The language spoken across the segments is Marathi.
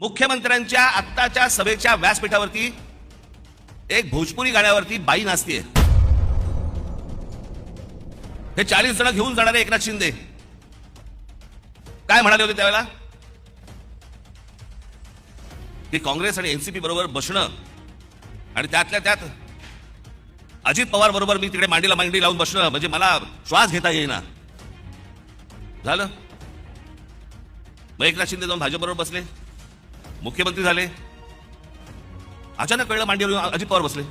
मुख्यमंत्र्यांच्या आत्ताच्या सभेच्या व्यासपीठावरती एक भोजपुरी गाण्यावरती बाई नाचतीये. हे चाळीस जण घेऊन जाणारे एकनाथ शिंदे. काय म्हणाले होते त्यावेळेला? की काँग्रेस आणि एनसीपी बरोबर बसणं आणि त्यातल्या त्यात अजित पवार बरोबर मी तिकडे मांडीला मांडी लावून बसणं म्हणजे मला श्वास घेता येईना. झालं? मग एकनाथ शिंदे जाऊन भाजप बरोबर बसले. मुख्यमंत्री झाले. अचानक कळलं मांडीवर अजित पवार बसले.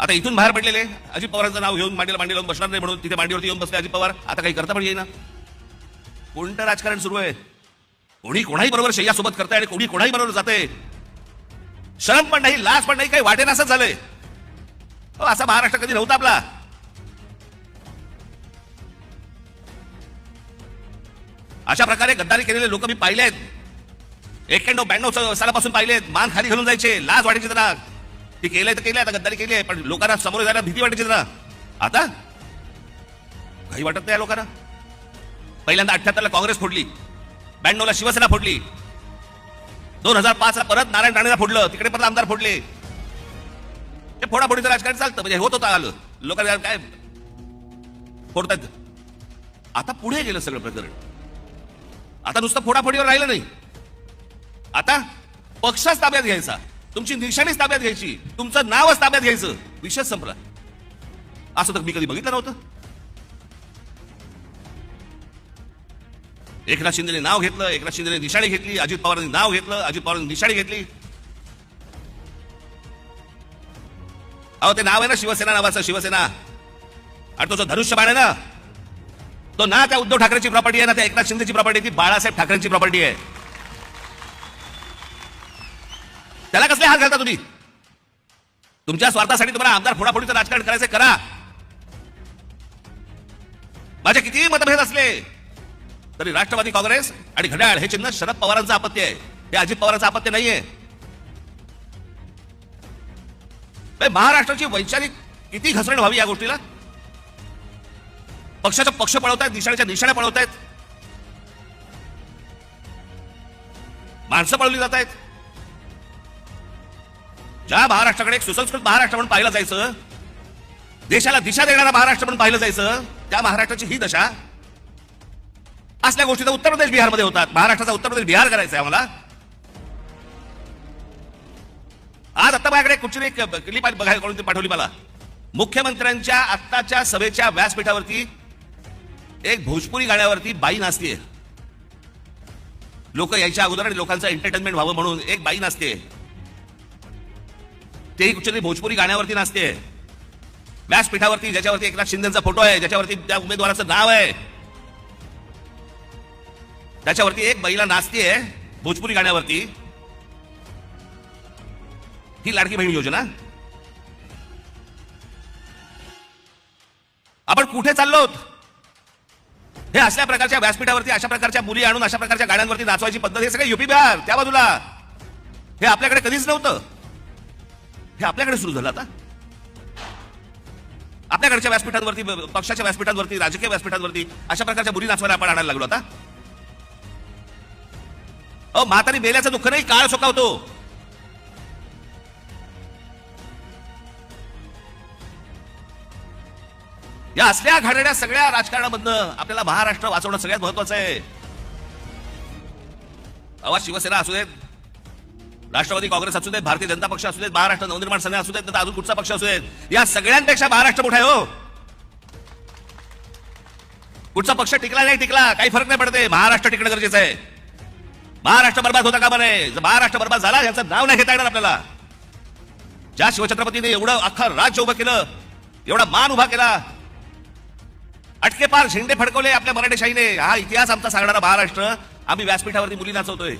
आता इथून बाहेर पडलेले अजित पवारांचं नाव घेऊन मांडीला मांडी लावून बसणार नाही म्हणून तिथे मांडीवरती येऊन बसले अजित पवार. आता काही करता पण येईना. कोणतं राजकारण सुरू आहे? कोणी कोणाही बरोबर शय्यासोबत करताय आणि कोणी कोणाही बरोबर जाते शरम पण नाही लाज पण नाही काही वाटेन असंच झालंय हो, असा महाराष्ट्र कधी नव्हता आपला. अशा प्रकारे गद्दारी केलेले लोक मी पाहिले आहेत. एक्क्याण्णव ब्याण्णव सालापासून पाहिलेत मान खाली घालून जायचे. लाज वाटायची जरा. ती केलंय तर केलंय आता गद्दारी केली आहे पण लोकांना समोर जायला भीती वाटायची जरा. आता? काही वाटत नाही या लोकांना? पहिल्यांदा अठ्ठ्याहत्तरला काँग्रेस फोडली. ब्याण्णवला शिवसेना फोडली. दोन हजार पाच ला परत नारायण राणेला फोडलं. तिकडे परत आमदार फोडले. हे फोडाफोडीचं राजकारण चालतं. म्हणजे होत होतं आलं. लोकांना काय फोडतात आता पुढे गेलं सगळं प्रकरण. आता नुसतं फोडाफोडीवर राहिलं नाही. आता पक्षच ताब्यात घ्यायचा. तुमची निशाणीच ताब्यात घ्यायची. तुमचं नावच ताब्यात घ्यायचं. विषय संपला. असं तर मी कधी बघितलं नव्हतं. एकनाथ शिंदेने नाव घेतलं एकनाथ शिंदेने निशाणी घेतली अजित पवारांनी नाव घेतलं अजित पवारांनी निशाणी घेतली. अहो ते नाव आहे ना शिवसेना नावाचं शिवसेना. आणि तो जो धनुष्यबाण आहे ना तो ना त्या उद्धव ठाकरेची प्रॉपर्टी आहे ना त्या एकनाथ शिंदेची प्रॉपर्टी ती बाळासाहेब ठाकरेंची प्रॉपर्टी आहे. त्याला कसले हात घालता तुम्ही? तुमच्या स्वार्थासाठी तुम्हाला आमदार फोडाफोडीचं राजकारण करायचं करा. माझे कितीही मतभेद असले तरी राष्ट्रवादी काँग्रेस आणि घड्याळ हे चिन्ह शरद पवारांचं आपत्ती आहे. हे अजित पवारांचं आपत्ती नाहीये. महाराष्ट्राची वैचारिक किती घसरण व्हावी या गोष्टीला? पक्षाचा पक्ष पळवतायत निशाण्याच्या निशाण्या पळवतायत. माणसं पळवली जात आहेत ज्या महाराष्ट्राकडे एक सुसंस्कृत महाराष्ट्र म्हणून पाहिलं जायचं देशाला दिशा देणारा महाराष्ट्र म्हणून पाहिलं जायचं त्या महाराष्ट्राची ही दशा असल्या गोष्टी तर उत्तर प्रदेश बिहारमध्ये होतात. महाराष्ट्राचा उत्तर प्रदेश बिहार करायचा आहे आम्हाला. आज आता माझ्याकडे कुठची एक क्लिप बघायला पाठवली मला. मुख्यमंत्र्यांच्या आत्ताच्या सभेच्या व्यासपीठावरती एक भोजपुरी गाण्यावरती बाई नाचते लोक यायच्या अगोदर आणि लोकांचं एंटरटेनमेंट व्हावं म्हणून एक बाई नाचते तेही कुठच्या भोजपुरी गाण्यावरती नाचते व्यासपीठावरती ज्याच्यावरती एकनाथ शिंदेचा फोटो आहे ज्याच्यावरती त्या उमेदवाराचं नाव आहे. त्याच्यावरती एक बाईला नाचते भोजपुरी गाण्यावरती. ही लाडकी बहीण योजना. आपण कुठे चाललो हे अशा प्रकारच्या व्यासपीठावरती अशा प्रकारच्या मुली आणून अशा प्रकारच्या गाड्यांवरती नाचवायची पद्धत हे सगळं युपी बिहार त्या बाजूला. हे आपल्याकडे कधीच नव्हतं. हे आपल्याकडे सुरू झालं आता. आपल्याकडच्या व्यासपीठांवरती पक्षाच्या व्यासपीठांवरती राजकीय व्यासपीठांवरती अशा प्रकारच्या मुली नाचवायला आपण आणायला लागलो आता. अहो म्हातारी बेल्याचं दुःख नाही काळ सोकावतो. या असल्या घडण्या सगळ्या राजकारणामधनं आपल्याला महाराष्ट्र वाचवणं सगळ्यात महत्वाचं आहे. अवा शिवसेना असू देत राष्ट्रवादी काँग्रेस असू देत भारतीय जनता पक्ष असू देत महाराष्ट्र नवनिर्माण सेना असू देत तर अजून कुठचा पक्ष असू देत या सगळ्यांपेक्षा महाराष्ट्र मोठा आहे हो. कुठचा पक्ष टिकला नाही टिकला काही फरक नाही पडते महाराष्ट्र टिकणं गरजेचं आहे. महाराष्ट्र बर्बाद होता का बरे जर महाराष्ट्र बर्बाद झाला याचं नाव नाही घेता येणार आपल्याला. ज्या शिवछत्रपतीने एवढं अख्खं राज्य उभं केलं एवढा मान उभा केला अटके पार झेंडे फडकवले आपल्या मराठेशाहीने हा इतिहास आमचा सांगणारा महाराष्ट्र. आम्ही व्यासपीठावरती मुली नाचवतोय.